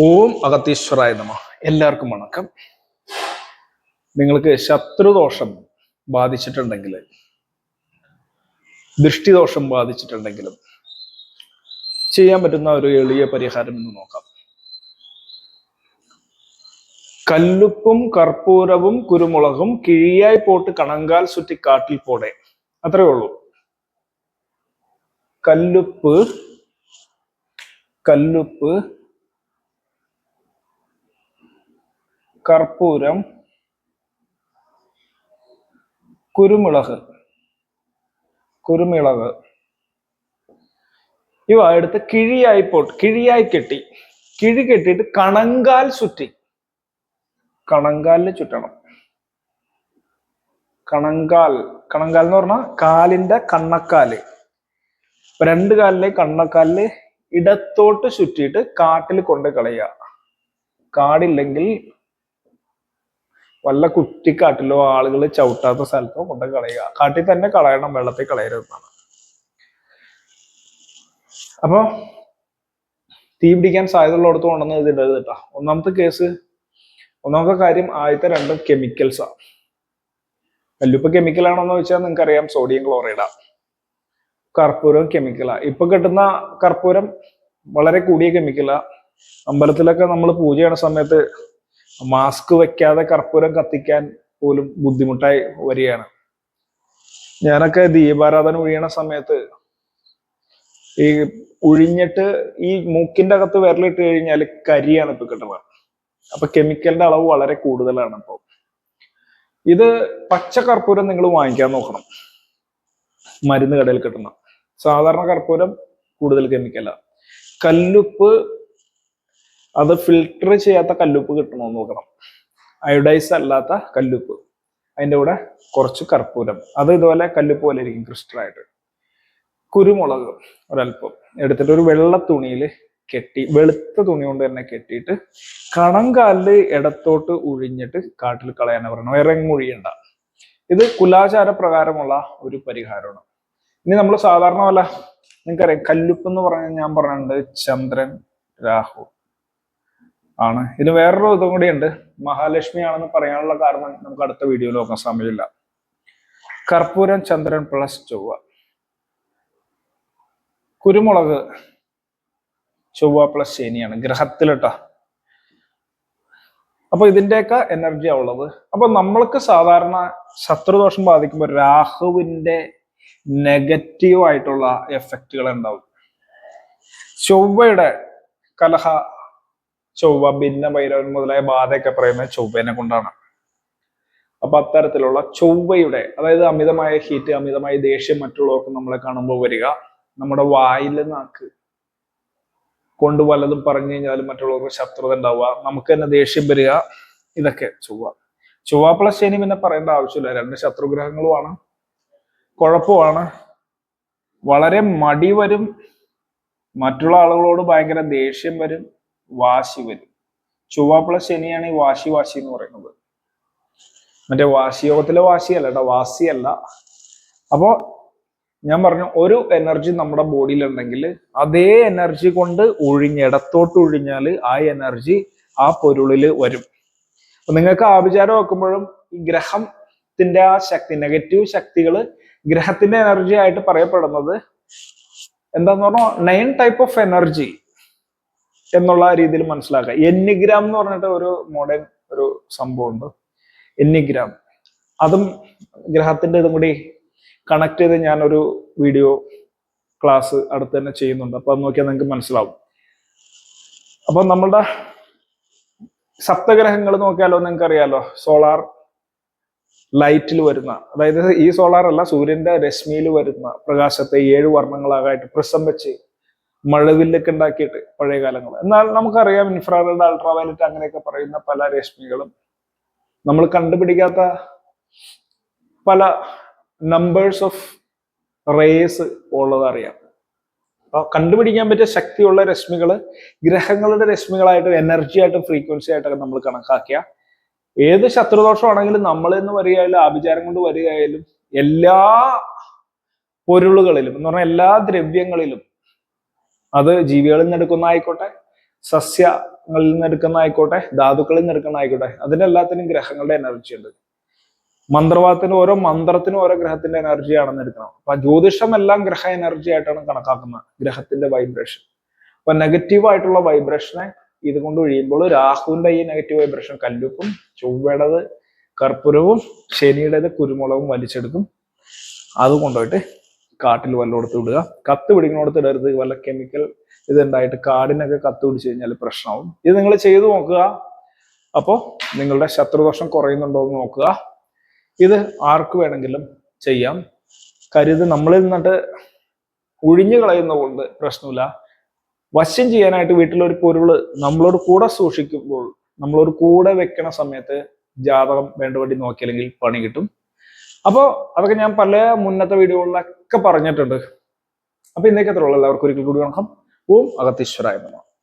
ഓം അഗതീശ്വരായ നമ. എല്ലാവർക്കും വണക്കം. നിങ്ങൾക്ക് ശത്രുദോഷം ബാധിച്ചിട്ടുണ്ടെങ്കിൽ ദൃഷ്ടിദോഷം ബാധിച്ചിട്ടുണ്ടെങ്കിലും ചെയ്യാൻ പറ്റുന്ന ഒരു എളിയ പരിഹാരം എന്ന് നോക്കാം. കല്ലുപ്പും കർപ്പൂരവും കുരുമുളകും കിഴിയായി പോട്ട് കണങ്കാൽ ചുറ്റി കാട്ടിൽ പോടെ. അത്രേ ഉള്ളൂ. കല്ലുപ്പ് കല്ലുപ്പ് കർപ്പൂരം കുരുമുളക് കുരുമുളക്. ഇവ എടുത്ത് കിഴിയായി പോട്ട് കിഴിയായി കെട്ടി കിഴി കെട്ടിയിട്ട് കണങ്കാൽ ചുറ്റി. കണങ്കാലിൽ ചുറ്റണം. കണങ്കാൽ കണങ്കാൽ എന്ന് പറഞ്ഞാൽ കാലിന്റെ കണ്ണക്കാൽ. രണ്ട് കാലിലെ കണ്ണക്കാലിൽ ഇടത്തോട്ട് ചുറ്റിയിട്ട് കാട്ടിൽ കൊണ്ട് കളയുക. കാടില്ലെങ്കിൽ വല്ല കുറ്റിക്കാട്ടിലോ ആളുകൾ ചവിട്ടാത്ത സ്ഥലത്തോ കൊണ്ട് കളയുക. കാട്ടിൽ തന്നെ കളയണം വെള്ളത്തിൽ കളയരുതെന്നാണ് അപ്പൊ തീ പിടിക്കാൻ സാധ്യതയുള്ളിടത്ത് കൊണ്ടുവന്ന് ഇത് ഇടരുത് കേട്ടോ. ഒന്നാമത്തെ കേസ് ഒന്നാമത്തെ കാര്യം ആദ്യത്തെ രണ്ടും കെമിക്കൽസാണ് കല്ലുപ്പ് കെമിക്കൽ ആണോന്ന് ചോദിച്ചാൽ നിങ്ങൾക്ക് അറിയാം സോഡിയം ക്ലോറൈഡാ കർപ്പൂരം കെമിക്കലാ ഇപ്പൊ കിട്ടുന്ന കർപ്പൂരം വളരെ കൂടിയ കെമിക്കലാ അമ്പലത്തിലൊക്കെ നമ്മൾ പൂജ ചെയ്യണ സമയത്ത് മാസ്ക് വെക്കാതെ കർപ്പൂരം കത്തിക്കാൻ പോലും ബുദ്ധിമുട്ടായി വരികയാണ്. ഞാനൊക്കെ ദീപാരാധന ഒഴിയണ സമയത്ത് ഈ ഒഴിഞ്ഞിട്ട് ഈ മൂക്കിന്റെ അകത്ത് വിരലിട്ട് കഴിഞ്ഞാൽ കരിയാണ് ഇപ്പൊ കിട്ടുന്നത്. അപ്പൊ കെമിക്കലിന്റെ അളവ് വളരെ കൂടുതലാണ് ഇപ്പൊ. ഇത് പച്ച കർപ്പൂരം നിങ്ങൾ വാങ്ങിക്കാൻ നോക്കണം. മരുന്ന് കടയിൽ കിട്ടണം സാധാരണ കർപ്പൂരം കൂടുതൽ കെമിക്കലാണ് കല്ലുപ്പ് അത് ഫിൽട്ടർ ചെയ്യാത്ത കല്ലുപ്പ് കിട്ടണമെന്ന് നോക്കണം. അയോഡൈസ് അല്ലാത്ത കല്ലുപ്പ്. അതിന്റെ കൂടെ കുറച്ച് കർപ്പൂരം. അത് ഇതുപോലെ കല്ലുപ്പ് പോലെ ഇരിക്കും ക്രിസ്റ്റലായിട്ട് കുരുമുളക് ഒരല്പം. എടുത്തിട്ട് ഒരു വെള്ള തുണിയിൽ കെട്ടി വെളുത്ത തുണി കൊണ്ട് തന്നെ കെട്ടിയിട്ട് കണങ്കാലിൽ ഇടത്തോട്ട് ഉഴിഞ്ഞിട്ട് കാട്ടിൽ കളയാനാണ് പറയണം ഇറങ്ങുഴിയണ്ട. ഇത് കുലാചാര പ്രകാരമുള്ള ഒരു പരിഹാരമാണ്. ഇനി നമ്മൾ സാധാരണ പോലെ നിങ്ങൾക്കറിയാം കല്ലുപ്പ് എന്ന് പറഞ്ഞാൽ ഞാൻ പറഞ്ഞിട്ടുണ്ട് ചന്ദ്രൻ രാഹു. ആണ്. ഇത് വേറൊരു ഇതും കൂടിയുണ്ട് മഹാലക്ഷ്മി ആണെന്ന് പറയാനുള്ള കാരണം നമുക്ക് അടുത്ത വീഡിയോയിൽ നോക്കാൻ സമയമില്ല. കർപ്പൂരം ചന്ദ്രൻ പ്ലസ് ചൊവ്വ. കുരുമുളക് ചൊവ്വ പ്ലസ് ശനിയാണ് ഗ്രഹത്തിലിട്ട അപ്പൊ ഇതിന്റെയൊക്കെ എനർജിയാ ഉള്ളത്. അപ്പൊ നമ്മൾക്ക് സാധാരണ ശത്രുദോഷം ബാധിക്കുമ്പോൾ രാഹുവിന്റെ നെഗറ്റീവ് ആയിട്ടുള്ള എഫക്റ്റുകൾ ഉണ്ടാവും. ചൊവ്വയുടെ കലഹ ചൊവ്വ ഭിന്ന ഭൈരവൻ മുതലായ ബാധയൊക്കെ പറയുന്നത് ചൊവ്വനെ കൊണ്ടാണ്. അപ്പൊ അത്തരത്തിലുള്ള ചൊവ്വയുടെ അതായത് അമിതമായ ഹീറ്റ് അമിതമായ ദേഷ്യം മറ്റുള്ളവർക്ക് നമ്മളെ കാണുമ്പോൾ വരിക നമ്മുടെ വായിൽ നാക്ക് കൊണ്ട് വല്ലതും പറഞ്ഞു കഴിഞ്ഞാലും മറ്റുള്ളവർക്ക് ശത്രുത ഉണ്ടാവുക നമുക്ക് തന്നെ ദേഷ്യം വരിക ഇതൊക്കെ ചൊവ്വ. ചൊവ്വ പ്ലസ് ശനി പിന്നെ പറയേണ്ട ആവശ്യമില്ല. രണ്ട് ശത്രുഗ്രഹങ്ങളുമാണ്. കുഴപ്പമാണ്. വളരെ മടി വരും. മറ്റുള്ള ആളുകളോട് ഭയങ്കര ദേഷ്യം വരും. വാശി വരും. ചൊവ്വ ശനിയാണ് ഈ വാശി വാശി എന്ന് പറയുന്നത്. മറ്റേ വാശിയോഗത്തിലെ വാശിയല്ല കേട്ടോ വാശിയല്ല അപ്പോ ഞാൻ പറഞ്ഞു ഒരു എനർജി നമ്മുടെ ബോഡിയിൽ ഉണ്ടെങ്കിൽ അതേ എനർജി കൊണ്ട് ഒഴിഞ്ഞ് ഇടത്തോട്ട് ഒഴിഞ്ഞാൽ ആ എനർജി ആ പൊരുളിൽ വരും. അപ്പൊ നിങ്ങൾക്ക് ആഭിചാരം വെക്കുമ്പോഴും ഈ ഗ്രഹത്തിന്റെ ആ ശക്തി നെഗറ്റീവ് ശക്തികൾ ഗ്രഹത്തിന്റെ എനർജി ആയിട്ട് പറയപ്പെടുന്നത് എന്താന്ന് പറഞ്ഞാൽ നയൻ ടൈപ്പ് ഓഫ് എനർജി എന്നുള്ള രീതിയിൽ മനസ്സിലാക്കുക. എന്നിഗ്രാം എന്ന് പറഞ്ഞിട്ട് ഒരു മോഡേൺ ഒരു സംഭവമുണ്ട്. എന്നിഗ്രാം അതും ഗ്രഹത്തിന്റെ ഇതും കൂടി കണക്ട് ചെയ്ത് ഞാനൊരു വീഡിയോ ക്ലാസ് അടുത്ത് തന്നെ ചെയ്യുന്നുണ്ട്. അപ്പൊ നോക്കിയാൽ നിങ്ങൾക്ക് മനസ്സിലാവും. അപ്പൊ നമ്മളുടെ സപ്തഗ്രഹങ്ങൾ നോക്കിയാലോ നിങ്ങൾക്ക് അറിയാലോ സോളാർ ലൈറ്റിൽ വരുന്ന അതായത് ഈ സോളാർ അല്ല സൂര്യന്റെ രശ്മിയിൽ വരുന്ന പ്രകാശത്തെ ഏഴ് വർണങ്ങളാകായിട്ട് പ്രിസം വെച്ച് മഴവില്ലൊക്കെ ഉണ്ടാക്കിയിട്ട് പഴയ കാലങ്ങൾ എന്നാൽ നമുക്കറിയാം ഇൻഫ്രാറെഡ് അൾട്രാവയലറ്റ് അങ്ങനെയൊക്കെ പറയുന്ന പല രശ്മികളും. നമ്മൾ കണ്ടുപിടിക്കാത്ത പല നമ്പേഴ്സ് ഓഫ് റേസ് ഉള്ളതറിയാം അപ്പൊ കണ്ടുപിടിക്കാൻ പറ്റിയ ശക്തിയുള്ള രശ്മികൾ ഗ്രഹങ്ങളുടെ രശ്മികളായിട്ടും എനർജി ആയിട്ടും ഫ്രീക്വൻസി ആയിട്ടൊക്കെ നമ്മൾ കണക്കാക്കിയ. ഏത് ശത്രുദോഷമാണെങ്കിലും നമ്മൾ എന്ന് വരികയായാലും ആഭിചാരം കൊണ്ട് വരികയായാലും എല്ലാ പൊരുളുകളിലും എന്ന് പറഞ്ഞാൽ എല്ലാ ദ്രവ്യങ്ങളിലും അത് ജീവികളിൽ നിന്ന് എടുക്കുന്ന ആയിക്കോട്ടെ സസ്യങ്ങളിൽ നിന്ന് എടുക്കുന്ന ആയിക്കോട്ടെ ധാതുക്കളിൽ നിന്ന് എടുക്കുന്ന ആയിക്കോട്ടെ അതിന്റെ എല്ലാത്തിനും ഗ്രഹങ്ങളുടെ എനർജി ഉണ്ട്. മന്ത്രവാദത്തിന് ഓരോ മന്ത്രത്തിനും ഓരോ ഗ്രഹത്തിന്റെ എനർജി ആണെന്ന് എടുക്കണം. അപ്പൊ ജ്യോതിഷം എല്ലാം ഗ്രഹ എനർജി ആയിട്ടാണ് കണക്കാക്കുന്നത് ഗ്രഹത്തിന്റെ വൈബ്രേഷൻ അപ്പൊ നെഗറ്റീവ് ആയിട്ടുള്ള വൈബ്രേഷനെ ഇത് കൊണ്ട് ഒഴിയുമ്പോൾ രാഹുവിന്റെ ഈ നെഗറ്റീവ് വൈബ്രേഷൻ കല്ലുപ്പും ചൊവ്വയുടേത് കർപ്പൂരവും ശനിയുടേത് കുരുമുളകും വലിച്ചെടുക്കും. അത് കൊണ്ടുപോയിട്ട് കാട്ടിൽ വല്ലയിടത്ത് വിടുക കത്ത് പിടിക്കുന്നിടത്ത് ഇടരുത്. വല്ല കെമിക്കൽ ഇതുണ്ടായിട്ട് കാടിനൊക്കെ കത്ത് പിടിച്ചു കഴിഞ്ഞാൽ പ്രശ്നമാവും. ഇത് നിങ്ങൾ ചെയ്തു നോക്കുക. അപ്പോൾ നിങ്ങളുടെ ശത്രുദോഷം കുറയുന്നുണ്ടോ എന്ന് നോക്കുക. ഇത് ആർക്ക് വേണമെങ്കിലും ചെയ്യാം. കരുത് നമ്മളിൽ നിന്നിട്ട് ഒഴിഞ്ഞു കളയുന്നതുകൊണ്ട് പ്രശ്നമില്ല. വശം ചെയ്യാനായിട്ട് വീട്ടിലൊരു പൊരുൾ നമ്മളോട് കൂടെ സൂക്ഷിക്കുമ്പോൾ നമ്മളോട് കൂടെ വെക്കണ സമയത്ത് ജാതകം വേണ്ടപടി നോക്കിയില്ലെങ്കിൽ പണി കിട്ടും. അപ്പോൾ അതൊക്കെ ഞാൻ പല മുന്നത്തെ വീഡിയോകളിലൊക്കെ പറഞ്ഞിട്ടുണ്ട്. അപ്പൊ ഇന്നേക്ക് അത്ര ഉള്ളൂ. എല്ലാവർക്കും ഒരിക്കൽ കൂടി വണക്കം. ഓം അഗത്തീശ്വരായ നമഃ.